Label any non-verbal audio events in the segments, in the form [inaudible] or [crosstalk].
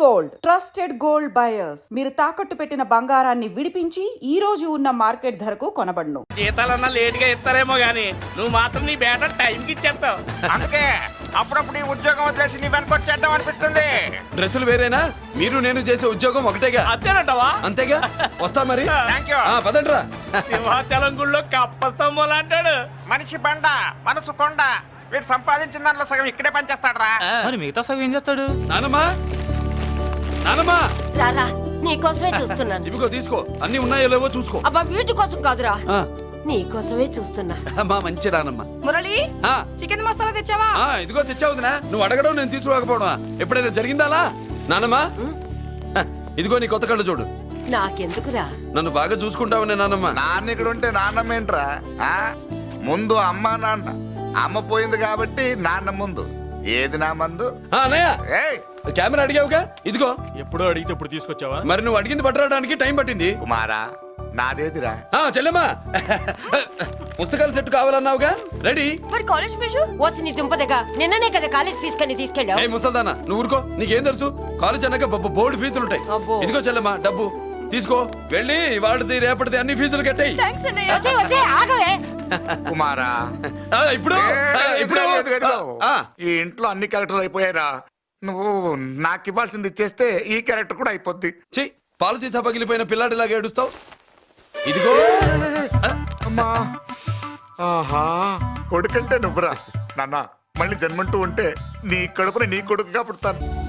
Gold. Trusted gold buyers. మీరు తాకట్టు పెట్టిన బంగారాన్ని విడిపించి ఈ రోజు ఉన్న మార్కెట్ ధరకు కొనబడును. జీతాలన్నా లేట్గా ఇస్తారేమో గానీ నువ్వు మాత్రం నీ బేట టైంకి ఇచ్చేస్తావు. అందుకే అప్పుడప్పుడు ఈ ఉద్యోగం వదిలేసి నీ వెనక వచ్చేద్దాం అనిపిస్తుంది. డ్రెస్సులు వేరేనా? మీరు నేను చేసే ఉద్యోగం ఒకటేగా? అంతేనంటావా? అంతేగా? వస్తా మరి. థ్యాంక్ యూ ఆ, పదండ్రా. సింహాచలం గుళ్ళో కప్పస్తంభం అంటాడు. మనిషి బండ మనసు కొండ. వీడు సంపాదించిన దాంట్లో సగం ఇక్కడే పనిచేస్తాడరా. మరి మిగతా సగం ఏం చేస్తాడు? నానమ్మా. నానమ్మా! రారా నీకోసమే చూస్తున్నాను. ఇవిగో తీసుకో. అన్ని ఉన్నాయో లేవో చూసుకో. అబ్బా వీటి కోసం కాదురా. ఆ, నీకోసమే చూస్తున్నా. మా మంచి నానమ్మ మురళి ఆ, చికెన్ మసాలా తెచ్చావా? ఆ, ఇదిగో తెచ్చావుదినా నువ్వు అడగడం నేను తీసుకోకపోవడమా ఎప్పుడైనా జరిగిందాలా? నానమ్మా? హ, ఇదిగో నీ కొత్త కళ్ళు చూడు. నాకెందుకురా? నన్ను బాగా చూసుకుంటావనే నానమ్మ. నాన్న ఇక్కడ ఉంటే నాన్నమ్మ ఏంట్రా ఆ? ముందు అమ్మ నాన్న. అమ్మ పోయింది కాబట్టి నాన్న ముందు. ఏది నా మందు? ఆ, అన్నయ్య! ఏయ్! కెమెరా అడిగావుగా? ఇదిగో. ఎప్పుడో అడిగితే ఇప్పుడు తీసుకొచ్చావా? మరి నువ్వు అడిగింది పట్టడానికి టైం పట్టింది? కుమారా నాదేదిరా? ఆ చెల్లెమ్మా! పుస్తకాల సెట్ కావాలన్నావుగా? రెడీ? మరి కాలేజ్ ఫీజు? ఓసి నీ దుంపదగా. నిన్ననే కదా కాలేజ్ ఫీజు కని తీసుకెళ్ళావు. ఏ ముసల్దానా నువ్వు ఊరుకో. నీకేం తెలుసు? కాలేజ్ అన్నాక బొబ్బ బోర్డు ఫీజులు ఉంటాయి అబ్బో. ఇదిగో చెల్లెమ్మా డబ్బు. తీసుకో. వెళ్ళి వాడిది రేపటిది అన్ని ఫీజులు కట్టాయి. థ్యాంక్స్ అన్నయ్య. వచ్చే వచ్చే ఆగవే. కుమారా. ఇప్పుడు? ఆ, ఇప్పుడు. ఆ, ఈ ఇంట్లో అన్ని క్యారెక్టర్లు అయిపోయారా నువ్వు నాకు ఇవ్వాల్సింది ఇచ్చేస్తే ఈ క్యారెక్టర్ కూడా అయిపోద్ది. ఛీ పాలసీ పగిలిపోయిన పిల్లాడిలాగా ఏడుస్తావు. ఇదిగో. అమ్మా. ఆహా కొడుకంటే నువ్వురా. నాన్న మళ్ళీ జన్మంటూ ఉంటే నీ కడుపున నీ కొడుకుగా పుడతాను.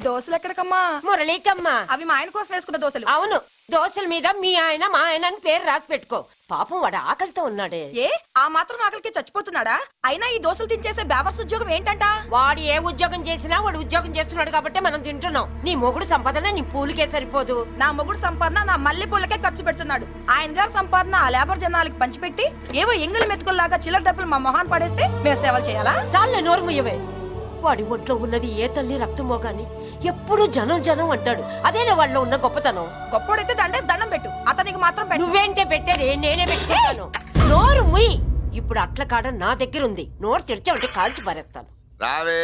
దోశలు ఎక్కడికమ్మా మురళీకమ్మా. అవి మా ఆయన కోసం వేసుకున్న దోశలు అవును దోశల మీద మీ ఆయన మా ఆయన అని పేరు రాసి పెట్టుకో. పాపం వాడు ఆకలితో ఉన్నాడే. ఏ ఆ మాత్రం ఆకలికి చచ్చిపోతున్నాడా? అయినా ఈ దోశలు తినేసే బేవర్స్ ఉద్యోగం ఏంటంట? వాడు ఏ ఉద్యోగం చేసినా వాడు ఉద్యోగం చేస్తున్నాడు కాబట్టి మనం తింటున్నాం. నీ మొగుడు సంపాదన నీ పూలికే సరిపోదు. నా మొగుడు సంపాదన నా మల్లె పూలకే ఖర్చు పెడుతున్నాడు. ఆయన గారి సంపాదన ఆ లేబర్ జనాలకి పంచిపెట్టి ఏవో ఎంగిలి మెతుకుల్లాగా చిల్లర డబ్బులు మా మొహాన్ పడేస్తే మేము సేవలు చేయాలా? చాలే నోరు ముయ్యవే. వాడి ఒంట్లో ఉన్నది ఏ తల్లి రక్తమో గాని ఎప్పుడు జనం జనం అంటాడు. అదేనా వాళ్ళలో ఉన్న గొప్పతనం. గొప్పోడైతే దండేసి దండం పెట్టు. అతనికి మాత్రం పెట్టు. నువ్వేంటే పెట్టేది? నేనే పెట్టుకుంటాను. నోరు ముయ్. ఇప్పుడు అట్ల కాడ నా దగ్గర ఉంది నోరు తెరిచావంటే కాల్చి పారేస్తాను. రావే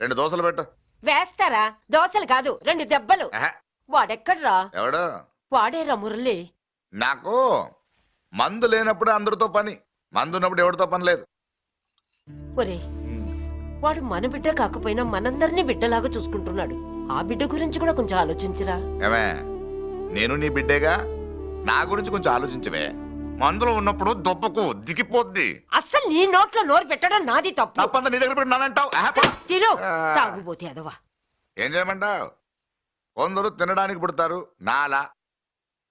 రెండు దోశలు పెట్టు. వేస్తారా? దోశలు కాదు రెండు దెబ్బలు. ఆహా, వాడెక్కడ్రా? ఎవడు? వాడేరా మురళి. నాకు మందు లేనప్పుడు అందరితో పని. మందు ఉన్నప్పుడు ఎవరితో పని లేదు. ఒరే వాడు మన బిడ్డ కాకపోయినా మనందరినీ బిడ్డలాగా చూసుకుంటున్నాడు. ఆ బిడ్డ గురించి కూడా కొంచెం ఆలోచించరా. ఏమే నేను నీ బిడ్డేగా? నా గురించి కొంచెం ఆలోచించవే. మందులో ఉన్నప్పుడు దొప్పకు దిగిపోద్ది. అస్సలు నీ నోట్లో నోరు పెట్టడం నాది తప్పు. తప్పంతా నీ దగ్గర పెట్టినానంటావు తిను. తాగుబోతే అదవా. ఏం చేయమంటావు? కొందరు తినడానికి పుడతారు నాలా.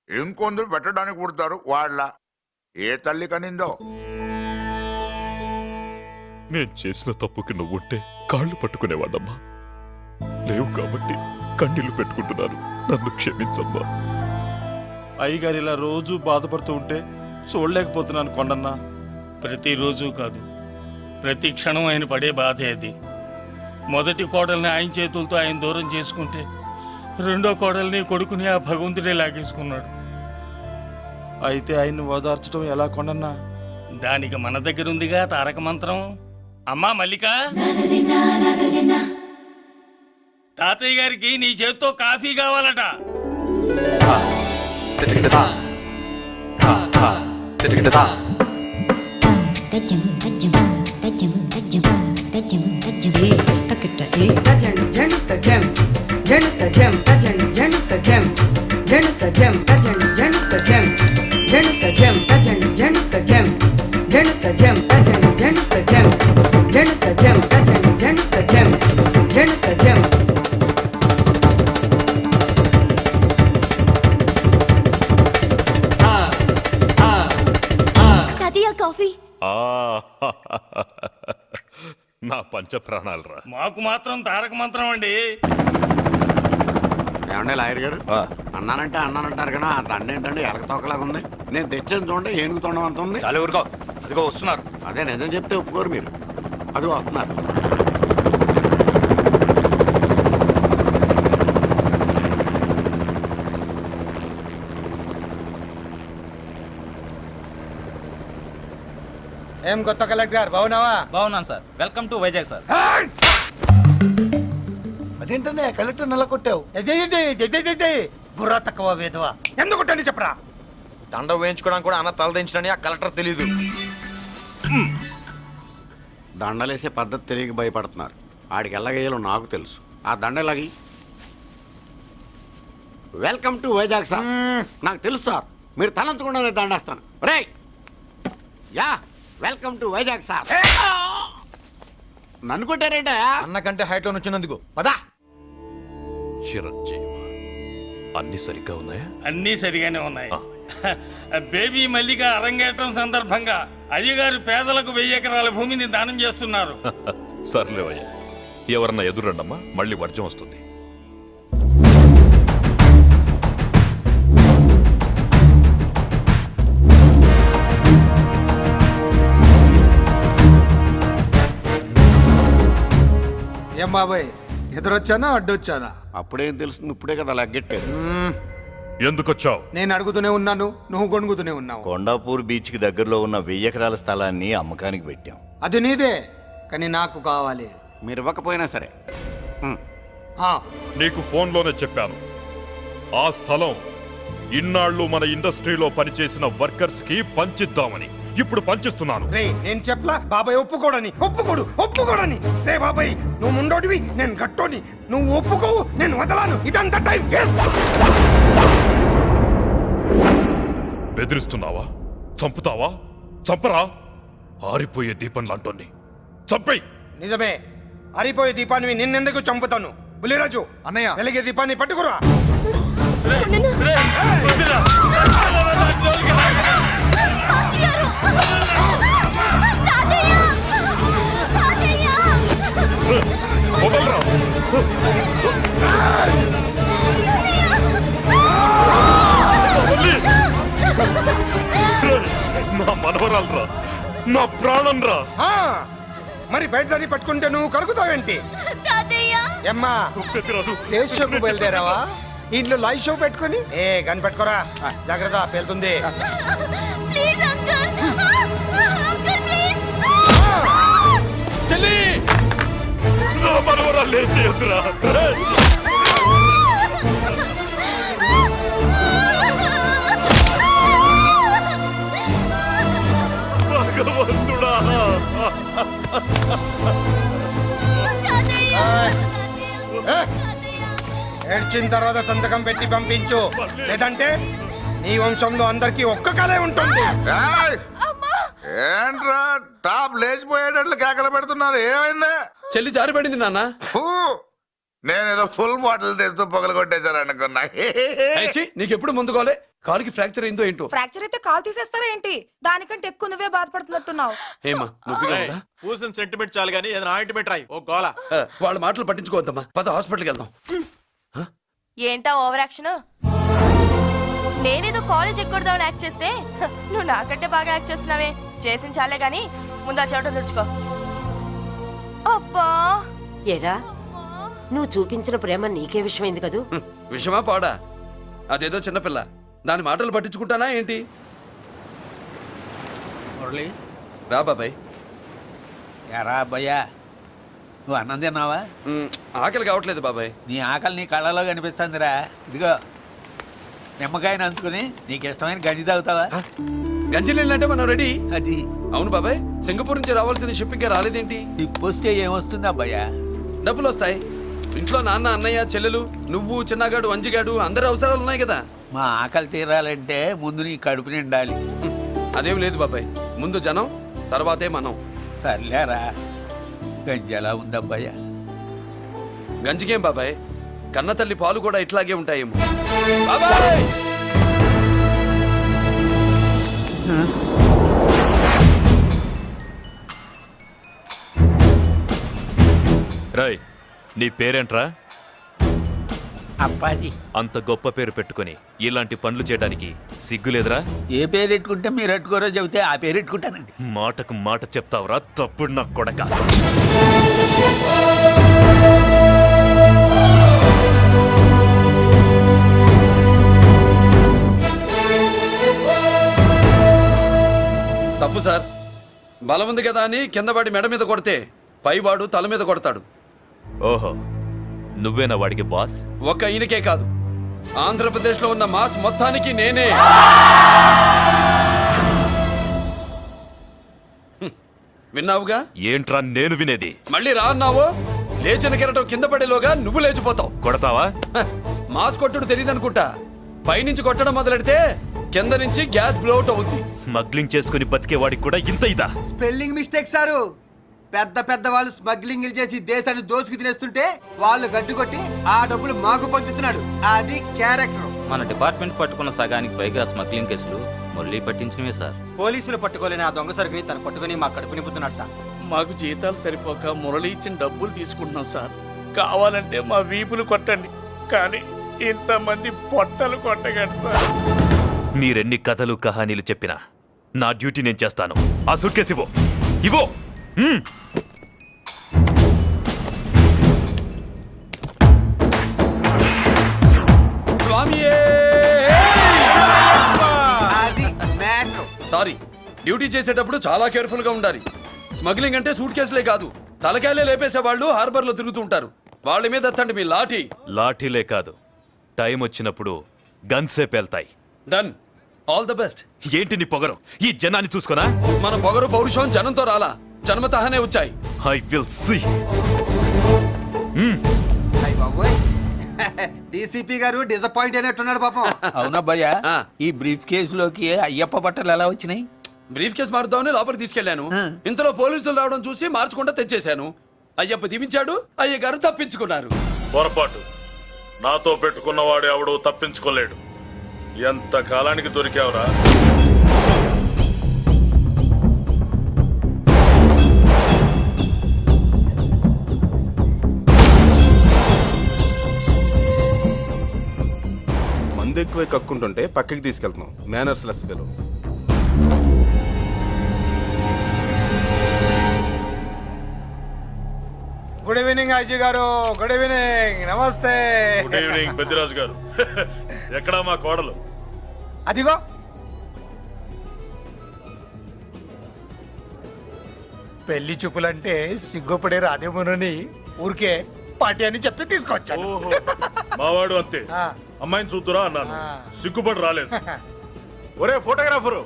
ఇంకొందరు పెట్టడానికి పుడతారు వాళ్ళ. ఏ తల్లి కనిందో? నేను చేసిన తప్పుకి నువ్వుంటే కాళ్ళు పట్టుకునేవాడమ్మా లేవు కాబట్టి కన్నీళ్ళు పెట్టుకుంటున్నాను. నన్ను క్షమించమ్మా. అయ్యగారు ఇలా రోజు బాధపడుతూ ఉంటే చూడలేకపోతున్నాను కొండన్న. ప్రతిరోజు కాదు. ప్రతి క్షణం ఆయన పడే బాధే అది. మొదటి కోడల్ని ఆయన చేతులతో ఆయన దూరం చేసుకుంటే రెండో కోడల్ని కొడుకుని ఆ భగవంతుడే లాగేసుకున్నాడు. అయితే ఆయన్ని ఓదార్చడం ఎలా కొండన్న? దానికి మన దగ్గర ఉందిగా తారక మంత్రం. అమ్మా మల్లిక తాతయ్య గారికి నీ చేత్తో కాఫీ కావాలట కాఫీ [laughs] నా పంచ ప్రాణాలరా మాకు మాత్రం తారక మంత్రం అండి. ఏమండే లాయర్ గారు? అన్నానంటే అన్నానంటారు కదా ఆ దండ ఏంటంటే ఎలక తోకలాగా ఉంది నేను తెచ్చాను చూడండి ఏనుగు తొండం అంత ఉంది. చాలు ఊరుకో. అదిగో వస్తున్నారు. అదే నిజం చెప్తే ఒప్పుకోరు మీరు. అది వస్తున్నారు. ఏం కొత్త కలెక్టర్ బాగున్నావా? బాగున్నాను sir. Welcome to Vizag sir. అదేంటనే collector నెల కొట్టావు. బుర్రా తక్కువ వేదవా ఎందుకుంటని చెప్పరా? దండ వేయించుకోవడానికి కూడా అన్న తలదించడని ఆ కలెక్టర్ తెలీదు. దండలేసే పద్ధతి తెలియక భయపడుతున్నారు. ఆడికి ఎలాగేయాలో నాకు తెలుసు. ఆ దండలాగి వెల్కమ్ టు వైజాగ్ సార్. నాకు తెలుసు సార్. మీరు తలంచకుండానే దండేస్తాను. రే yeah! Welcome to Vizag sir. నన్ను కొట్టారేంటా అన్నకంటే హైట్లో వచ్చినందుకు పదా. చిరంజీవి అన్ని సరిగ్గా ఉన్నాయా? అన్నీ సరిగానే ఉన్నాయి. [laughs] బేబీ మల్లిక అరంగేట్రం సందర్భంగా అయ్యగారు పేదలకు వెయ్యి ఎకరాల భూమిని దానం చేస్తున్నారు. [laughs] సర్లేవయ్యా. ఎవరన్నా ఎదురండమ్మా మళ్ళీ వర్జం వస్తుంది. ఏం బాబాయ్ ఎదురొచ్చానా అడ్డొచ్చానా? అప్పుడేం తెలుస్తుంది ఇప్పుడే కదా లగ్గెట్టారు ఎందుకొచ్చావు? నేను అడుగుతూనే ఉన్నాను నువ్వు గొణుగుతూనే ఉన్నావు. కొండాపూర్ బీచ్కి దగ్గరలో ఉన్న వెయ్యి ఎకరాల స్థలాన్ని అమ్మకానికి పెట్టాం. అది నీదే కానీ నాకు కావాలి. మీరు ఇవ్వకపోయినా సరే. ఆ, నీకు ఫోన్లోనే చెప్పాను. ఆ స్థలం ఇన్నాళ్ళు మన ఇండస్ట్రీలో పనిచేసిన వర్కర్స్కి పంచిద్దామని. ఇప్పుడు పంచిస్తున్నాను రే నేను చెప్పలా? బాబాయ్ ఒప్పుకోడని. ఒప్పుకోడు ఒప్పుకోడని. రే బాబాయ్ నువ్వు ముండోడివి నేను గట్టోని నువ్వు ఒప్పుకోవు నేను వదలాను. ఇదంతా టైం వేస్ట్. బెదిరిస్తున్నావా? చంపుతావా? చంపరా? ఆరిపోయే దీపం లాంటోని చంపేయ్! నిజమే. అరిపోయే దీపాన్ని నిన్నెందుకు చంపుతాను? బులిరాజు అన్నయ్య. వెలిగే దీపాన్ని పట్టుకురా. మరి బయట దాన్ని పట్టుకుంటే నువ్వు కరుగుతావేంటి? ఎమ్మా స్టేజ్ షోకు బయలుదేరావా? ఇంట్లో లైవ్ షో పెట్టుకుని? ఏ గన్ పెట్టుకోరా. జాగ్రత్త పేలుతుంది. చెల్లి! నా ఏడ్చిన తర్వాత సంతకం పెట్టి పంపించు. లేదంటే నీ వంశంలో అందరికీ ఒక్క కలే ఉంటుంది. ఏయ్! ఏంట్రా? టాప్ లేచిపోయేటట్లు కేకలు పెడుతున్నారు. ఏమైంది? చెల్లి జారిపడింది నాన్న! నేనేదో ఫుల్ బాటిల్ తెస్తూ పొగలు కొట్టేశారు అనుకున్నా నీకెప్పుడు ముందుకోలే కాలుకి ఫ్రాక్చర్ అయిందో ఏంటో? ఫ్రాక్చర్ అయితే కాల్ తీసేస్తారా ఏంటి? దానికంటే ఎక్కువ నువ్వే బాధపడుతున్నట్టున్నావు. ఏమా నొప్పిగా ఉందా పూసిన సెంటిమెంట్ చాలు కానీ ఏదైనా ఆయింట్మెంట్ రాయి ఓ గోల. వాళ్ళ మాటలు పట్టించుకోవద్దమ్మా. పద హాస్పిటల్కి వెళ్దాం. ఏంటా ఓవర్ యాక్షన్ నేనేదో కాలేజ్ ఎక్కడదామని యాక్ట్ చేస్తే నువ్వు నాకంటే బాగా యాక్ట్ చేస్తున్నావే. చేసిన చాలే గాని ముందు ఆ చోట తుడుచుకో. అబ్బా! ఏరా నువ్వు చూపించిన ప్రేమ నీకే విషయమైంది కదూ? హ్మ్, విషమా పాడా? అదేదో చిన్నపిల్ల దాని మాటలు పట్టించుకుంటానా ఏంటి? మురళి. రా బాబాయ్. ఎరా అబ్బయ్యా నువ్వు అన్నం తిన్నావా? మ్, ఆకలి కావట్లేదు బాబాయ్. నీ ఆకలి నీ కళ్ళలో కనిపిస్తుందిరా. ఇదిగో నిమ్మకాయని అంచుకుని నీకు ఇష్టమైన గంజి తాగుతావా? గంజి నీళ్ళంటే మనం రెడీ? అది. అవును బాబాయ్ సింగపూర్ నుంచి రావాల్సిన షిప్పింగ్ రాలేదేంటి? తిప్పొస్తే ఏమొస్తుంది అబ్బయ్యా? డబ్బులు వస్తాయి ఇంట్లో నాన్న అన్నయ్య చెల్లెలు నువ్వు చిన్నగాడు అంజిగాడు అందరి అవసరాలు ఉన్నాయి కదా. మా ఆకలి తీరాలంటే ముందు నీ కడుపు నిండాలి. అదేం లేదు బాబాయ్. ముందు జనం తర్వాతే మనం. సర్లేరా గంజి ఎలా ఉంది అబ్బయ్యా గంజికేం బాబాయ్? కన్న తల్లి పాలు కూడా ఇట్లాగే ఉంటాయేమో. బాబాయ్! రాయ్ నీ పేరేంట్రా? అప్పాజీ అంత గొప్ప పేరు పెట్టుకొని ఇలాంటి పనులు చేయడానికి సిగ్గులేదురా? ఏ పేరు పెట్టుకుంటే మీరు పెట్టుకోరో చెబితే ఆ పేరు పెట్టుకుంటానండి మాటకు మాట చెప్తావురా తప్పుడు నా కొడక. తప్పు సార్. బలం ఉంది కదా అని కింద పడి మెడ మీద కొడితే పైవాడు తల మీద కొడతాడు. ఓహో. నువ్వేనా వాడికి బాస్? ఒక్క ఈయనకే కాదు. ఆంధ్రప్రదేశ్లో ఉన్న మాస్ మొత్తానికి నేనే. విన్నావుగా? ఏంట్రా నేను వినేది? మళ్ళీ రా అన్నావు? లేచిన కెరటం కింద పడేలోగా నువ్వు లేచిపోతావు. కొడతావా? మాస్ కొట్టుడు తెలియదు అనుకుంటా పైనుంచి కొట్టడం మొదలెడితే కింద నుంచి గ్యాస్ బ్లౌట్ అవుద్ది. స్మగ్లింగ్ చేసుకుని బతికే వాడికి కూడా ఇంత ఇదా? Spelling mistake sir. పెద్ద పెద్ద వాళ్ళు స్మగ్లింగ్ చేసి దేశాన్ని దోచుకు తినేస్తుంటే వాళ్ళు గడ్డు కొట్టి ఆ డబ్బులు మాకు పంచుతున్నాడు. అది క్యారెక్టర్. మన డిపార్ట్మెంట్ పట్టుకున్న సగానికి పైగా స్మగ్లింగ్ కేసులు మురళీ పట్టించినవే సార్. పోలీసులు పట్టుకోలేని ఆ దొంగ సరుకుని తను పట్టుకుని మా కడుపు నింపుతున్నాడు సార్. మాకు జీతాలు సరిపోక మురళి ఇచ్చిన డబ్బులు తీసుకుంటున్నాం సార్. కావాలంటే మా వీపులు కొట్టండి. కానీ ఇంతమంది పొట్టలు కొట్టగండి సార్. మీరెన్ని కథలు కహానీలు చెప్పినా నా డ్యూటీ నేను చేస్తాను. ఆ సూట్కేస్ ఇవ్వు. ఇవ్వు! మ్మ్. స్వామియే అది మ్యాటర్. సారీ డ్యూటీ చేసేటప్పుడు చాలా కేర్ఫుల్గా ఉండాలి. స్మగ్లింగ్ అంటే సూట్ కేసులే కాదు. తలకాయలే లేపేసే వాళ్ళు హార్బర్లో తిరుగుతూ ఉంటారు. వాళ్ళ మీద ఎత్తండి మీ లాఠీ. లాఠీలే కాదు. టైం వచ్చినప్పుడు గన్సే పేల్తాయి. డన్ ఆల్ ద బెస్ట్ ఏంటి నీ పొగరు? ఈ జనాన్ని చూసుకోనా? మన పొగరు పౌరుషం జనంతో రాలా. జన్మతహనే వచ్చాయి. ఐ విల్ సీ డీసీపీ గారు డిసప్పాయింట్ అయినట్టున్నాడు పాపం. అవునా భయ్యా ఆ. ఈ బ్రీఫ్ కేసులోకి అయ్యప్ప బట్టలు ఎలా వచ్చినాయి? బ్రీఫ్ కేసు మారుద్దామని లోపలికి తీసుకెళ్ళాను ఇంతలో పోలీసులు రావడం చూసి మార్చకుండా తెచ్చేశాను. అయ్యప్ప దీవించాడు అయ్య గారు తప్పించుకున్నారు. పొరపాటు. నాతో పెట్టుకున్నవాడు ఎవడు తప్పించుకోలేడు. ఎంత కాలానికి దొరికావురా? మందు ఎక్కువ కక్కుంటుంటే పక్కకి తీసుకెళ్తున్నాం. Manners less fellow good evening Ajay గారు. గుడ్ ఈవినింగ్ నమస్తే గుడ్ ఈవినింగ్ పెద్దిరాజు గారు. [laughs] ఎక్కడా మా కోడలు? అదిగో. పెళ్ళి చూపులంటే సిగ్గుపడే రాధేమునని ఊరికే పార్టీ అని చెప్పి తీసుకొచ్చాను. ఓహో మావాడు అంతే. అమ్మాయిని చూద్దురా అన్నాను. సిగ్గుపడి రాలేదు. [laughs] ఒరే ఫోటోగ్రాఫరు.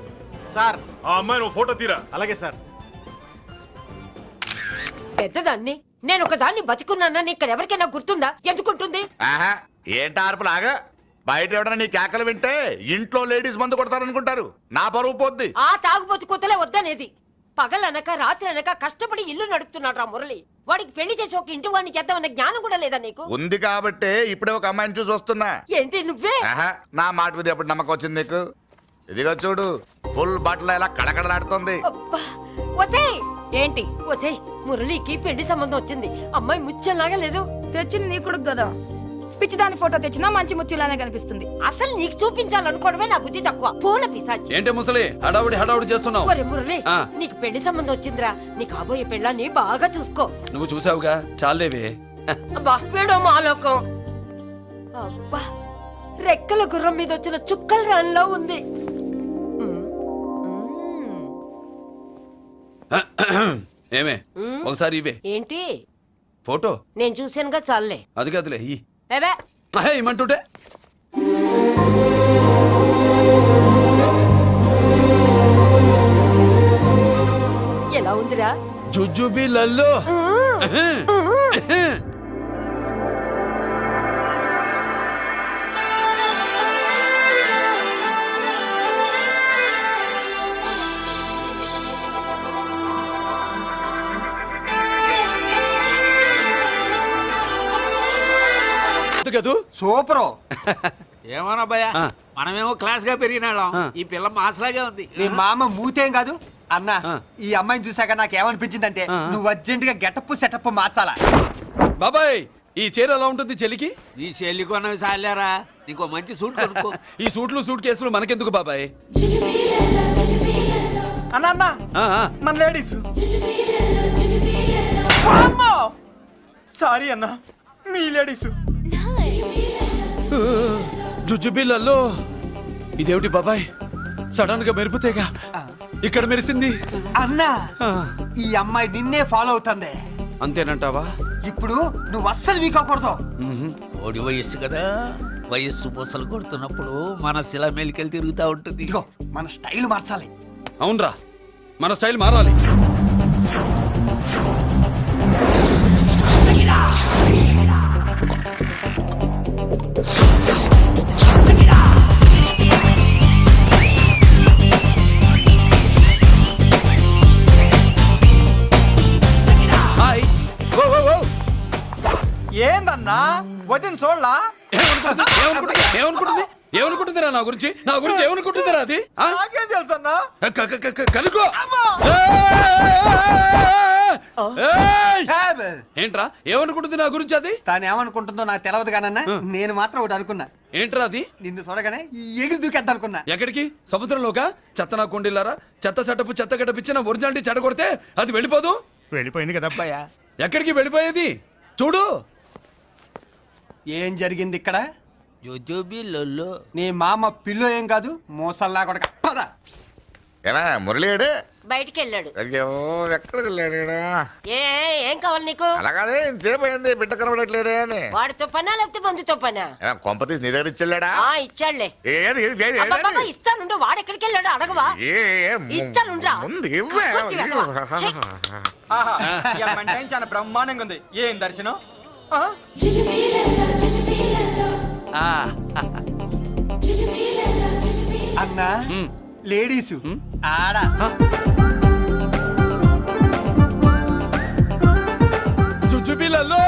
సార్. ఆ అమ్మాయిని ఓ ఫోటో తీరా. అలాగే సార్. పెద్దదాన్ని నేను ఒక దాన్ని బతికున్నానని ఇక్కడ ఎవరికైనా గుర్తుందా? ఎందుకుంటుంది? ఆహా ఏంటి ఆర్పులాగా? బయట ఎవడన్నా నీ కేకలు వింటే ఇంట్లో లేడీస్ మందు కొడతారనుకుంటారు. నా పరువు పోద్ది. ఆ తాగుబోతు కొత్తలే వద్దనేది. పగలనక రాత్రి అనక కష్టపడి ఇల్లు నడుపుతున్నాడు రా మురళి. వాడికి పెళ్ళి చేసి ఒక ఇంటి వాడిని చేద్దామన్న జ్ఞానం కూడా లేదా నీకు? ఉంది కాబట్టే ఇప్పుడే ఒక అమ్మాయిని చూసి వస్తున్నా. ఏంటి నువ్వే? ఆహా నా మాట మీద ఎప్పుడు నమ్మకం వచ్చింది నీకు? ఇదిగో చూడు ఫుల్ బట్టలు ఇలా కడకడలాడుతుంది. అబ్బా ఏంటి వసేయ్ మురళికి పెళ్ళి సంబంధం వచ్చింది. అమ్మాయి ముచ్చల్లాగా లేదు? తెచ్చింది నీ కొడుకు కదా. పిచ్చిదాని ఫోటో తెచ్చినా మంచి ముత్యులానే కనిపిస్తుంది. అసలు నీకు చూపించాలనుకోవడమే నా బుద్ధి తక్కువ. పూల పిశాచి. ఏంటే ముసలి? హడావుడి హడావుడి చేస్తున్నావు. ఒరే మురళి ఆ. నీకు పెళ్ళి సంబంధం వచ్చిందిరా. నీ కాబోయే పెళ్ళాన్ని బాగా చూసుకో. నువ్వు చూసావుగా? చాలేవే. అబ్బా వీడో మాలోకం. అబ్బా రెక్కల గుర్రం మీద వచ్చిన చుక్కల రాన్లో ఉంది. ఏమే? ఒకసారి ఇవే. ఏంటి? ఫోటో? నేను చూశానుగా చాలే అది కాదులే ఈ. ఏవే? అహే, ఇమ్మంటుంటే ఎలా ఉందిరా? జుజుబి లల్లో. కదూ? సూపరు. [laughs] ఏమన్నా భయ్యా ఆ. మనమేమో క్లాస్గా పెరిగినాళ్ళం. ఈ పిల్ల మాసలాగే ఉంది. మీ మామ మూతేం కాదు. అన్న. ఈ అమ్మాయిని చూసాక నాకు ఏమనిపించిందంటే. నువ్వు అర్జెంట్గా గెటప్ సెటప్ మార్చాలా? బాబాయ్ ఈ చీర ఎలా ఉంటుంది చెలికి ఈ చెల్లి కొన్నవి సాలేరా నీకు మంచి సూట్ కొనుక్కో. [laughs] ఈ సూట్లు సూట్ కేసులు మనకెందుకు బాబాయ్? అన్న అన్న. మన లేడీస్ సారీ అన్న మీ లేడీస్ జుజుబిళ్ళల్లో ఇదేమిటి బాబాయ్? సడన్గా మెరుపుతేగా ఇక్కడ మెరిసింది. అన్న ఈ అమ్మాయి నిన్నే ఫాలో అవుతుంది. అంతేనంటావా? ఇప్పుడు నువ్వు అస్సలు వీక్ అవ్వకూడదు. కోడి వయస్సు కదా. వయస్సు పూసలు కొడుతున్నప్పుడు మన శిల మెలికలు తిరుగుతూ ఉంటుంది. మన స్టైల్ మార్చాలి. అవునరా. మన స్టైల్ మారాలి. ఏందన్నా వదిన చూడలా? ఏమనుకుంటుంది? ఏమనుకుంటుంది? ఏమనుకుంటుంది? ఏమనుకుంటుందిరా నా గురించి? నా గురించి ఏమనుకుంటుందిరా అది? నాకేం తెలుసు అన్నా? కనుకో ఏయ్! ఏంట్రా? ఏమనుకుంటుంది నా గురించి అది? తాను ఏమనుకుంటుందో నాకు తెలియదు కానన్నా నేను మాత్రం ఒకటి అనుకున్నా. ఏంట్రా అది? నిన్ను చూడగానే ఎగిరి దూకేద్దాం అనుకున్నా. ఎక్కడికి? సముద్రంలోకా? చెత్త నా కొండిల్లారా? చెత్త చెట్టపు చెత్త గడపిచ్చి నా ఒరిజినాలిటీ చెడగొడితే అది వెళ్ళిపోదు? వెళ్ళిపోయింది కదా అబ్బాయా. ఎక్కడికి వెళ్ళిపోయేది? చూడు. ఏం జరిగింది ఇక్కడ? జోజోబి లొల్లో. నీ మామ పిల్లో ఏం కాదు మోసల్లా కొడక. పద. ఎలా మురళీడే బయటికి వెళ్ళాడు అయ్యో ఎక్కడికి వెళ్ళాడు ఈడ? ఏ ఏం కావాలి నీకు? అలాగదే ఇంతసేపు అయింది బిడ్డ కనబడట్లేదే అని. వాడితో పనా లేకపోతే మందుతో పనా? కొంప తీసి నీ దగ్గర ఇచ్చెళ్ళాడా? ఆ ఇచ్చాడులే ఏది ఏది ఏది అబ్బబ్బబ్బ, ఏది? ఇస్తానుండు వాడు ఎక్కడికి వెళ్ళాడు అడగవా? ఏ ఏ, ము- ఇస్తానుండ్రా. ముందు ఇవ్వే కొట్టి వెధవా. ఛీ. చాలా బ్రహ్మాండంగా ఉంది. ఏం దర్శనం? అన్నా లేడీస్. ఆడ. చుచ్చుపిల్లల్లో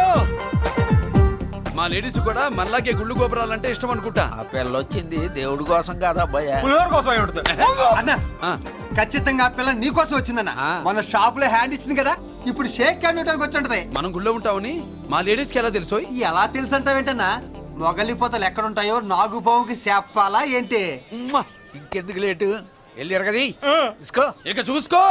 మా లేడీస్ కూడా మళ్ళాగే గుళ్ళు గోపురాలంటే ఇష్టం అనుకుంటా. ఆ పిల్ల వచ్చింది దేవుడి కోసం కాదు అబ్బాయా? [laughs] అన్న. ఆ, ఖచ్చితంగా ఆ పిల్ల నీకోసం వచ్చిందన్న. ఆ. మన షాప్లో హ్యాండ్ ఇచ్చింది కదా ఇప్పుడు షేక్ హ్యాండ్ ఇవ్వడానికి వచ్చి ఉంటది మనం గుళ్ళో ఉంటామని మా లేడీస్కి ఎలా తెలుసోయ్ ఎలా తెలుసు అంటావేంటన్నా మొగలిపోతలు ఎక్కడుంటాయో నాగుబావుకి చెప్పాలా ఏంటి? ఉమ్మా, ఇంకెందుకు లేటు? వెళ్ళారు కదా ఇసుకో. ఇక చూసుకో.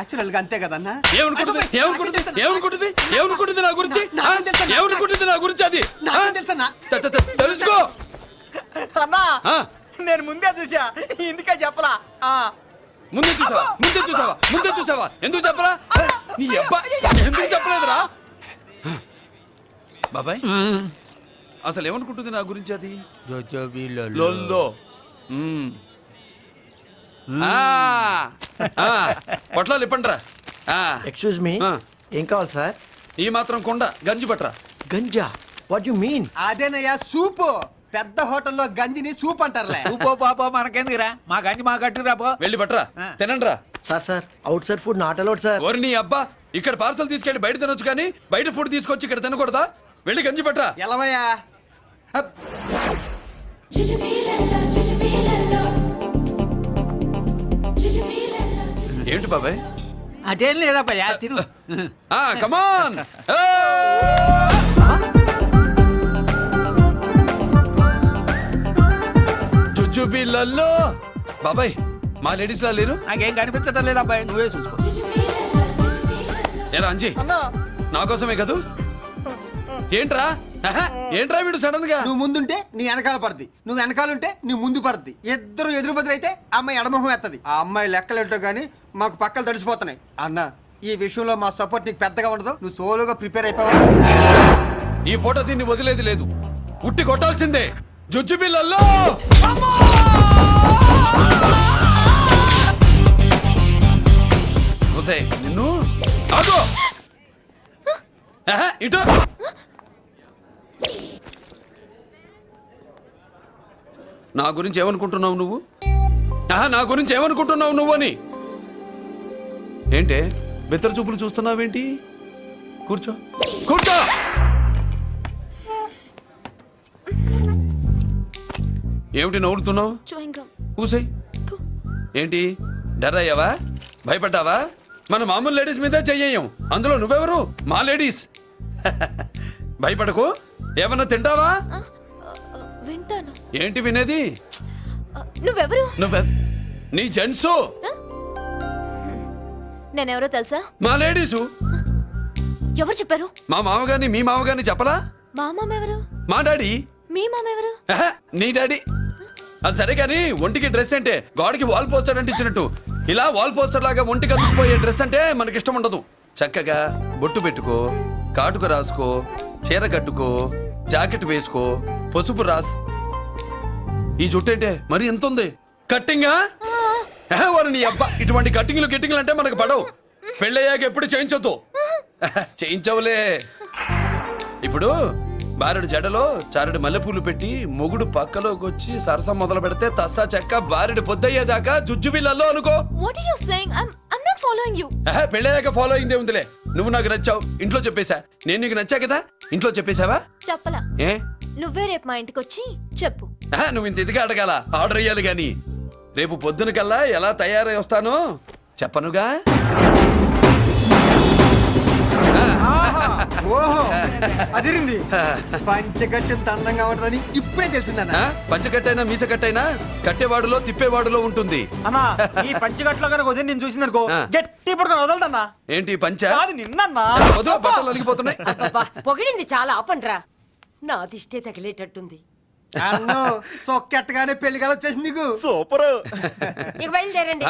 నేచురల్గా అంతే కదన్నా? ఏమనుకుంటుంది? ఏమనుకుంటుంది? ఏమనుకుంటుంది? ఏమనుకుంటుంది నా గురించి? ఏమనుకుంటుంది నా గురించి అది? తెలుసుకో. అన్నా నేను ముందే చూసా ఇందుకే చెప్పలా. ఆ. ముందే చూసావా? ముందే చూసావా? ముందే చూసావా? ఎందుకు చెప్పరా నీ అబ్బా! ఎందుకు చెప్పలేదురా? బాబాయ్? అసలు ఏమనుకుంటుంది నా గురించి అది? ఆ, పొట్లాలు ఇప్పండిరా. ఆ, ఎక్స్క్యూజ్ మీ ఏం కావాలి సార్? ఈ మాత్రం కొండ గంజి పట్రా గంజా? వాట్ యు మీన్ అదేనయ్యా సూపు. పెద్ద హోటల్లో గంజిని సూప్ అంటారులే. పో పాప మనకెందుకురా? మా గంజి మా కట్టురా పో వెళ్ళి పట్రా. తినండిరా. Sir sir outside food not allowed sir. ఓరి నీ అబ్బా ఇక్కడ పార్సల్ తీసుకెళ్ళి బయట తినొచ్చు కానీ బయట ఫుడ్ తీసుకొచ్చి ఇక్కడ తినకూడదా? వెళ్ళి గంజి పట్రా ఎలవయ్యా. ఏంటి బాబాయ్? అదేం లేదబ్బా తిను. ఆ కమాన్ [laughs] జుజుబిళ్ళల్లో బాబాయ్ మా లేడీస్ లా లేరు? నాకేం కనిపించడం లేదబ్బాయి నువ్వే చూసుకో. ఏరా అంజీ? నా కోసమే కదూ? ఏంట్రా? ఏంట్రా వీడు సడన్గా? నువ్వు ముందుంటే నీ వెనకాల పడుద్ది. నువ్వు వెనకాలంటే నీ ముందు పడుద్ది. ఇద్దరు ఎదురు బదులు అయితే అమ్మాయి ఎడమొహం ఎత్తది. ఆ అమ్మాయి లెక్కలేంటో గానీ మాకు పక్కలు తడిసిపోతున్నాయి. అన్న ఈ విషయంలో మా సపోర్ట్ నీకు పెద్దగా ఉండదు. నువ్వు సోలోగా ప్రిపేర్ అయిపోవాలి ఈ పూట దీన్ని వదిలేది లేదు. ఉట్టి కొట్టాల్సిందే. జుజుబిళ్ళల్లో ఒసే, నిన్ను? ఇటు! నా గురించి ఏమనుకుంటున్నావు నువ్వు? ఆహా, నా గురించి ఏమనుకుంటున్నావు నువ్వు అని? ఏంటే బెత్తర చూపులు చూస్తున్నావేంటి? కూర్చో. కూర్చో! ఏమిటి నవ్వుతున్నావు కూసాయి ఏంటి డర్ అయ్యావా భయపడ్డావా? మన మామూలు లేడీస్ మీద చెయ్యం అందులో నువ్వెవరు? మా లేడీస్ [laughs] భయపడకు. ఏమన్నా తింటావా? ఏంటి వినేది? నువ్వెవరు? నువ్వె నీ జెంట్సు? నేనెవరో తెలుసా? మా లేడీసు. ఎవరు చెప్పారు? మా మామగారిని మీ మామగారిని చెప్పలా? మా అమ్మమ్మ ఎవరు మా డాడీ. మీ మామ ఎవరు నీ డాడీ. అది సరే కానీ ఒంటికి డ్రెస్ అంటే గోడకి వాల్ పోస్టర్ అంటే ఇచ్చినట్టు. ఇలా వాల్ పోస్టర్ లాగా ఒంటికి అందుకుపోయే డ్రెస్ అంటే మనకి ఇష్టం ఉండదు. చక్కగా బొట్టు పెట్టుకో కాటుక రాసుకో చీర కట్టుకో జాకెట్ వేసుకో పసుపు రాస్ ఈ జుట్టు అంటే మరి ఎంత ఉంది కట్టింగా ఆహా, వారు నీ అబ్బా ఇటువంటి కట్టింగ్లు గిట్టింగ్లు అంటే మనకు పడవు. పెళ్ళయ్యాక ఎప్పుడు చేయించొద్దు. చేయించవులే. ఇప్పుడు బారెడు జడలో చారెడు మల్లెపూలు పెట్టి మొగుడు పక్కలోకి వచ్చి సరసం మొదలు పెడితే తస్సా చెక్క బారెడు పొద్దయ్యేదాకా జుజ్జు బిళ్ళల్లో అనుకో. What are you saying I am not following you పెళ్ళయ్యాక ఫాలో అయిందే ఉందిలే. నువ్వు నాకు నచ్చావు. ఇంట్లో చెప్పేశా. నేను నీకు నచ్చా కదా? ఇంట్లో చెప్పేశావా? చెప్పలా. ఏ? నువ్వే రేపు మా ఇంటికి వచ్చి చెప్పు నువ్వు ఇంత ఇదిగా అడగాల. ఆర్డర్ అయ్యాలి గాని. రేపు పొద్దున కల్లా ఎలా తయారై వస్తానో చెప్పనుగా? ఓహో అదిరింది. పంచగట్టెంత అందంగా ఉంటుందని ఇప్పుడే తెలిసిందన్న. ఆ? పంచకట్టైనా మీసకట్టైనా కట్టేవాడులో తిప్పేవాడులో ఉంటుంది. అన్నా ఈ పంచగట్లో కనుక వదిలి నేను చూసిందనుకో ఆ. గట్టి పడుకొని వదలదన్నా. ఏంటి పంచ? కాదు నిన్నన్నా. వదిలో బట్టలు అలిగిపోతున్నాయి. పొగిడింది చాలా ఆపండ్రా. నా దిష్టే తగిలేటట్టుంది. సొక్కెట్టగానే పెళ్ళి వచ్చేసింది నీకు? సూపర్. ఇక బయలుదేరండి.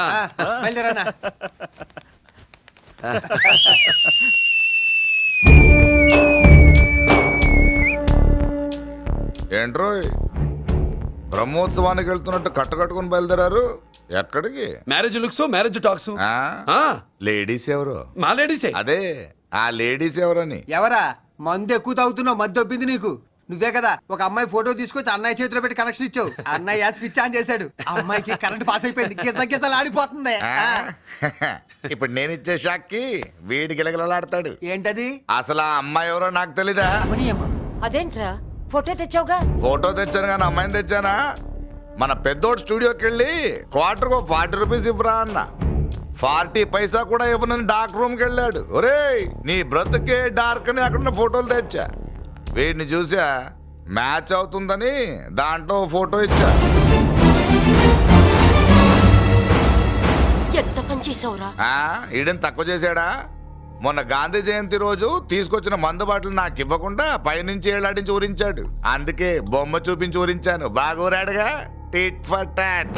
ఏంట్రోయ్ బ్రహ్మోత్సవానికి వెళ్తున్నట్టు కట్టకట్టుకుని బయలుదేరారు? ఎక్కడికి? మ్యారేజ్ లుక్స్ మ్యారేజ్ టాక్స్ ఆ? ఆ, లేడీస్ ఎవరు? మా లేడీసే అదే ఆ లేడీస్ ఎవరని? ఎవరా? మందు ఎక్కువ తాగుతున్నావు మధ్య దొబ్బింది నీకు. నువ్వే కదా ఒక అమ్మాయి ఫోటో తీసుకొచ్చి అన్నయ్య చేతిలో పెట్టి కనెక్షన్ ఇచ్చావు. [laughs] అన్నయ్య స్విచ్ ఆన్ చేశాడు. అమ్మాయికి కరెంట్ పాస్ అయిపోయింది. గిజ గిజలు ఆడిపోతుంది. [laughs] ఇప్పుడు నేను ఇచ్చే షాక్కి వీడి గిలగిలలాడతాడు. ఏంటది? అసలు ఆ అమ్మాయి ఎవరో నాకు తెలీదా. అదేంట్రా? ఫోటో తెచ్చావుగా? ఫోటో తెచ్చాను కానీ అమ్మాయిని తెచ్చానా? మన పెద్దోడు స్టూడియోకి వెళ్ళి క్వార్టర్కు ఫార్టీ రూపీస్ ఇవ్వరా అన్న. ఫార్టీ పైసా కూడా ఇవ్వనని డార్క్ రూమ్కి వెళ్ళాడు. ఒరేయ్ నీ బ్రతుకే డార్క్ అని అక్కడ ఫోటోలు తెచ్చా. వీడిని చూసా మ్యాచ్ అవుతుందని దాంట్లో ఫోటో ఇచ్చా. ఎంత పని చేసావురా తక్కువ చేశాడా? మొన్న గాంధీ జయంతి రోజు తీసుకొచ్చిన మందు బాటలు నాకు ఇవ్వకుండా పైనుంచి ఏలాడించి ఊరించాడు. అందుకే బొమ్మ చూపించి ఊరించాను. బాగా ఊరాడుగా. టిట్ ఫర్ టాట్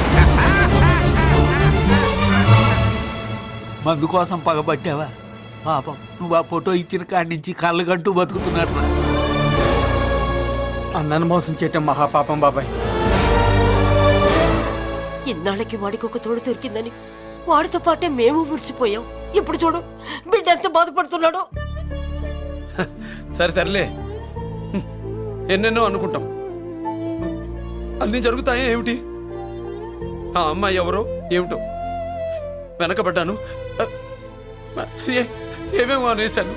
మందు కోసం పగబట్టావా? పాపం నువ్వు ఆ ఫోటో ఇచ్చిన కాడి నుంచి కళ్ళు గంటూ బతుకుతున్నాడు అన్నను మోసం చేయటం మహాపాపం బాబాయ్. ఇన్నాళ్ళకి వాడికి ఒక తోడు దొరికిందని వాడితో పాటే మేము మురిసిపోయాం. ఇప్పుడు చూడు బిడ్డ ఎంత బాధపడుతున్నాడో. సరే హ్మ్. ఎన్నెన్నో అనుకుంటాం. అన్నీ జరుగుతాయా ఏమిటి? ఆ అమ్మాయి ఎవరో ఏమిటో వెనకబడ్డాను. ఏమేమో అనేశాను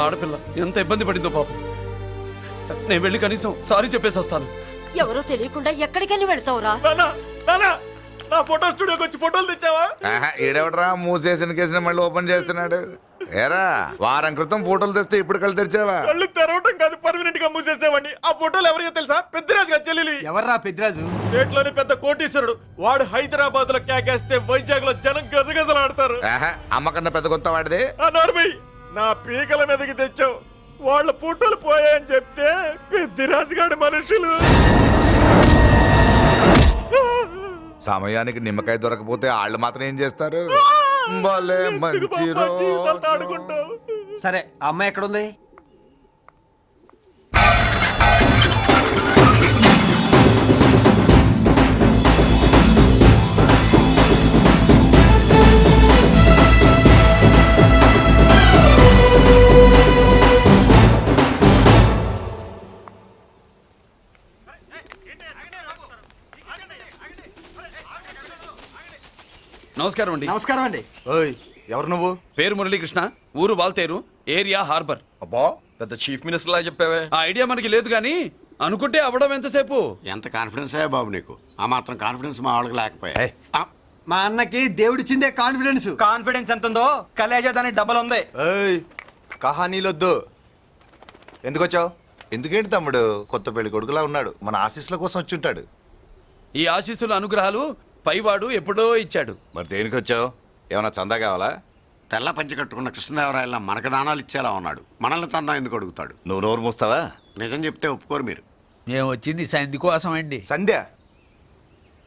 ఆడపిల్ల ఎంత ఇబ్బంది పడిందో పాపం. నేను వెళ్ళి కనీసం సారీ చెప్పేసి వస్తాను. ఎవరో తెలియకుండా ఎక్కడికని వెళ్తావురా? నా ఫోటో స్టూడియోకి వచ్చి ఫోటోలు తెచ్చావా? ఆహా, ఈడెవడరా? మూసేసిన కేసిన మళ్ళీ ఓపెన్ చేస్తున్నాడు. ఏరా వారం క్రితం ఫోటోలు తెస్తే ఇప్పుడు కళ్ళు తెరిచావా? కళ్ళు తెరవటం కాదు పర్మనెంట్గా మూసేసావని ఆ ఫోటోలు ఎవరికో తెలుసా? పెద్దరాజు గారి చెల్లెలి. ఎవర్రా పెద్దిరాజు? స్టేట్లోని పెద్ద కోటీశ్వరుడు. వాడు హైదరాబాద్లో కేకేస్తే వైజాగ్లో జనం గజగజలాడతారు. ఆహా, అమ్మకన్నా పెద్ద కొత్త వాడిది? నా పీకల మీదకి తెచ్చావు. వాళ్ళ ఫోటోలు పోయాయని చెప్తే పెద్దిరాజు గారి మనుషులు. సమయానికి నిమ్మకాయ దొరకపోతే వాళ్ళు మాత్రం ఏం చేస్తారు? భలే మంచి సరే అమ్మాయి ఎక్కడుంది? నమస్కారం అండి. నమస్కారం అండి. ఓయ్ ఎవరు నువ్వు? పేరు మురళీకృష్ణ ఊరు వాల్తేరు ఏరియా హార్బర్. అబ్బా పెద్ద చీఫ్ మినిస్టర్ లాగా చెప్పావే. ఆ ఐడియా మనకి లేదు కానీ అనుకుంటే అవ్వడం ఎంతసేపు? ఎంత కాన్ఫిడెన్స్ అయ్యా బాబు నీకు? ఆ మాత్రం కాన్ఫిడెన్స్ మా వాళ్ళకి లేకపోయా? ఏయ్. మా అన్నకి దేవుడిచ్చిందే కాన్ఫిడెన్స్. కాన్ఫిడెన్స్ ఎంత ఉందో కలేజా దానికి డబల్ ఉంది. ఏయ్ కహానీలొద్దు ఎందుకు వచ్చావు ఎందుకేంటి తమ్ముడు? కొత్త పెళ్ళి కొడుకులా ఉన్నాడు. మన ఆశీస్సుల కోసం వచ్చి ఉంటాడు. ఈ ఆశీస్సుల అనుగ్రహాలు పైవాడు ఎప్పుడో ఇచ్చాడు. మరి దేనికి వచ్చావు? ఏమైనా చందా కావాలా? తెల్ల పంచి కట్టుకున్న కృష్ణదేవరాయల మనకు దానాలు ఇచ్చేలా ఉన్నాడు. మనల్ని చందా ఎందుకు అడుగుతాడు? నువ్వు నోరు మూస్తావా? నిజం చెప్తే ఒప్పుకోరు మీరు. మేము వచ్చింది సంధి కోసం అండి సంధ్య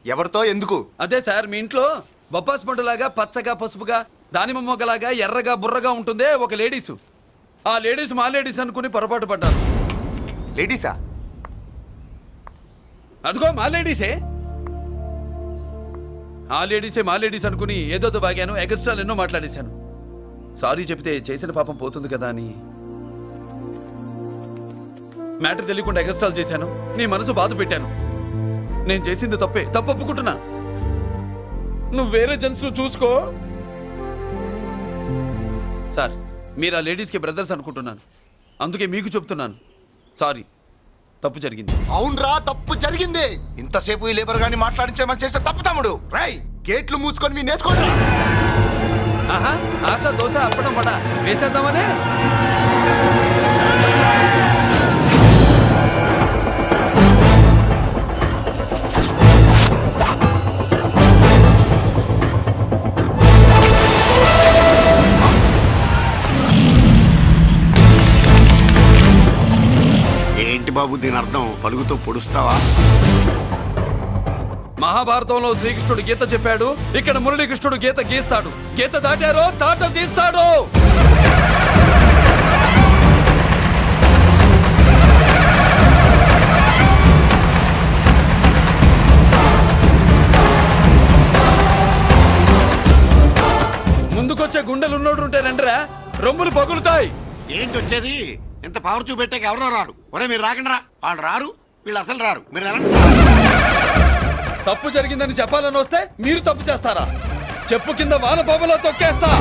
ఎవరితో ఎందుకు? అదే సార్ మీ ఇంట్లో బొప్పాస్ పండులాగా పచ్చగా పసుపుగా దానిమ్మ మొగ్గలాగా ఎర్రగా బుర్రగా ఉంటుందే ఒక లేడీసు. ఆ లేడీస్ మా లేడీస్ అనుకుని పొరపాటు పడ్డాను లేడీసా? అదిగో మా లేడీసే. ఆ లేడీసే మా లేడీస్ అనుకుని ఏదోదో బాగాను ఎగస్ట్రాలు ఎన్నో మాట్లాడేశాను. సారీ చెప్తే చేసిన పాపం పోతుంది కదా అని. మ్యాటర్ తెలియకుండా ఎగస్ట్రాల్ చేశాను. నీ మనసు బాధ పెట్టాను. నేను చేసింది తప్పే తప్పు ఒప్పుకుంటున్నా. నువ్వు వేరే జెంట్స్ చూసుకో. సార్ మీరు ఆ లేడీస్కి బ్రదర్స్ అనుకుంటున్నాను. అందుకే మీకు చెప్తున్నాను. సారీ. తప్పు జరిగింది. అవునరా తప్పు జరిగింది. ఇంతసేపు ఈ లేబర్ గాని మాట్లాడించేమని చేస్తే తప్పు తమ్ముడు. రై గేట్లు మూసుకొని మీ నేర్చుకోండి ఆహా ఆశ దోశ అప్పడం వడ వేసేద్దామనే? బాబు దీని అర్థం పలుగుతో పొడుస్తావా? మహాభారతంలో శ్రీకృష్ణుడు గీత చెప్పాడు ఇక్కడ మురళీకృష్ణుడు గీత గీస్తాడు. గీత దాటారో తాట తీస్తాడు! ముందుకొచ్చే గుండెలు ఉన్నోడు ఉంటే రండిరా? రొమ్ములు పగులుతాయి. ఏంటి వచ్చేది ఇంత పవర్ చూపెట్టాక ఎవరో రారు. ఒరే మీరు రాకండిరా. వాళ్ళు రారు వీళ్ళు అసలు రారు. మీరు వెళ్ళండి. తప్పు జరిగిందని చెప్పాలని వస్తే మీరు తప్పు చేస్తారా? చెప్పు కింద వాన బాబులో తొక్కేస్తా.